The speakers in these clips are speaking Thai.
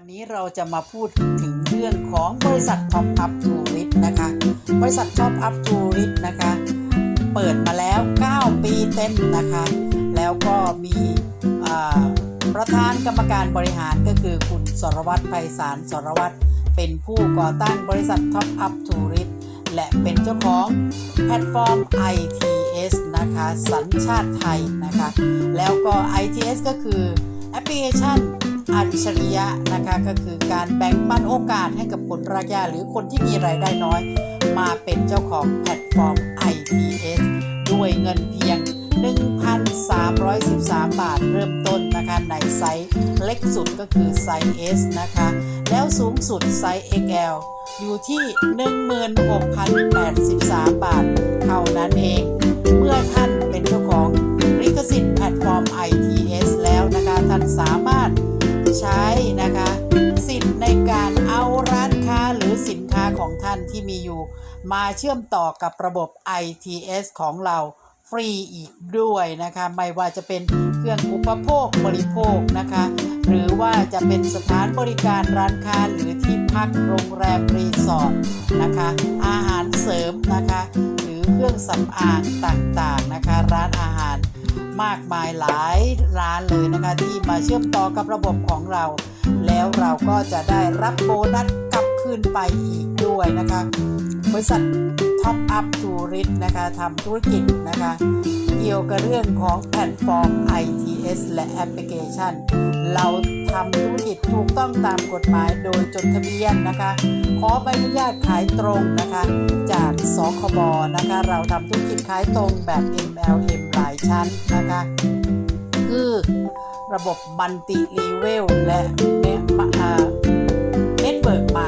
วันนี้เราจะมาพูดถึงเรื่องของบริษัท Top Up Tourist นะคะ บริษัท Top Up Tourist นะคะ เปิดมาแล้ว 9 ปีเต็มนะคะ แล้วก็มีประธานกรรมการบริหารก็คือคุณสรวัตรไพศาลสรวัตรเป็นผู้ก่อตั้งบริษัท Top Up Tourist และเป็นเจ้าของแพลตฟอร์ม ITS นะคะ สัญชาติไทยนะคะ แล้วก็ ITS ก็คือแอปพลิเคชัน อัจฉริยะนะคะก็คือการแบ่งปันโอกาสให้กับคนรากหญ้าหรือคนที่มีรายได้น้อย มาเป็นเจ้าของแพลตฟอร์ม ITS ด้วยเงินเพียง 1,313 บาทเริ่มต้นนะคะในไซส์เล็กสุดก็คือไซส์ S นะคะ แล้วสูงสุดไซส์ XL อยู่ที่ 16,083 บาท เท่านั้นเอง เมื่อท่าน ท่านที่มีอยู่ มาเชื่อมต่อกับระบบ ITS ของเราฟรีอีกด้วยนะคะ ไม่ว่าจะเป็นเครื่องอุปโภคบริโภคนะคะ หรือว่าจะเป็นสถานบริการร้านค้าหรือที่พักโรงแรมรีสอร์ทนะคะ อาหารเสริมนะคะ หรือเครื่องสำอางต่างๆนะคะ ร้านอาหารมากมายหลายร้านเลยนะคะ ที่มาเชื่อมต่อกับระบบของเรา แล้วเราก็จะได้รับโบนัสกลับ คืนไปอีกด้วยนะคะ บริษัท Top Up Tourist นะคะทำธุรกิจนะคะ เกี่ยวกับเรื่องของแพลตฟอร์ม ITS และแอปพลิเคชัน เราทำธุรกิจถูกต้องตามกฎหมายโดยจดทะเบียนนะคะ ขอใบอนุญาตขายตรงนะคะ จากสคบนะคะ เราทำธุรกิจขายตรงแบบ MLM หลายชั้นนะคะ คือระบบบันติรีเวลและเน็ตเวิร์กมา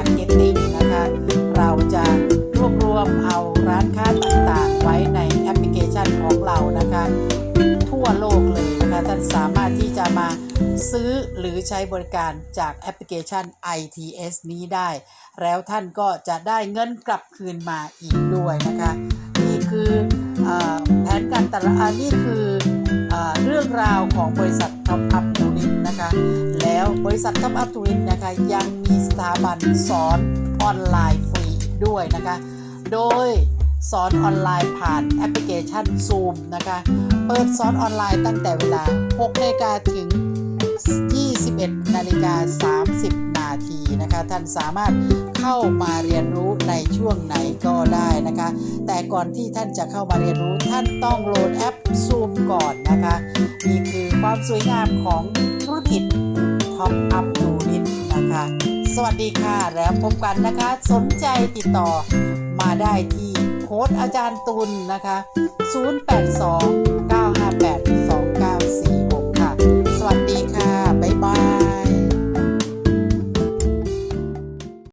สามารถที่จะมาซื้อหรือใช้บริการจากแอปพลิเคชัน ITS นี้ได้ แล้วท่านก็จะได้เงินกลับคืนมาอีกด้วยนะคะ นี่คืออแผนการตลาดอ่านี่คืออเรื่องราวของบริษัท Top Up t o u r i s t นะคะ แล้วบริษัท Top Up t o u r i s t นะคะยังมีสถาบันสอนออนไลน์ฟรีด้วยนะคะ โดยสอนออนไลน์ผ่านแอปพลิเคชัน Zoom นะคะ เปิดสอนออนไลน์ตั้งแต่เวลา 6นาฬิกาถึง 21นาฬิกา30 นาทีนะคะ ท่านสามารถเข้ามาเรียนรู้ในช่วงไหนก็ได้นะคะ แต่ก่อนที่ท่านจะเข้ามาเรียนรู้ท่านต้องโหลดแอป Zoom ก่อนนะคะนี่คือความสวยงามของธุรกิจ Top Up t o u r i s t นะคะ สวัสดีค่ะแล้วพบกันนะคะ สนใจติดต่อมาได้ที่โค้ดอาจารย์ตุลนะคะ 082 see.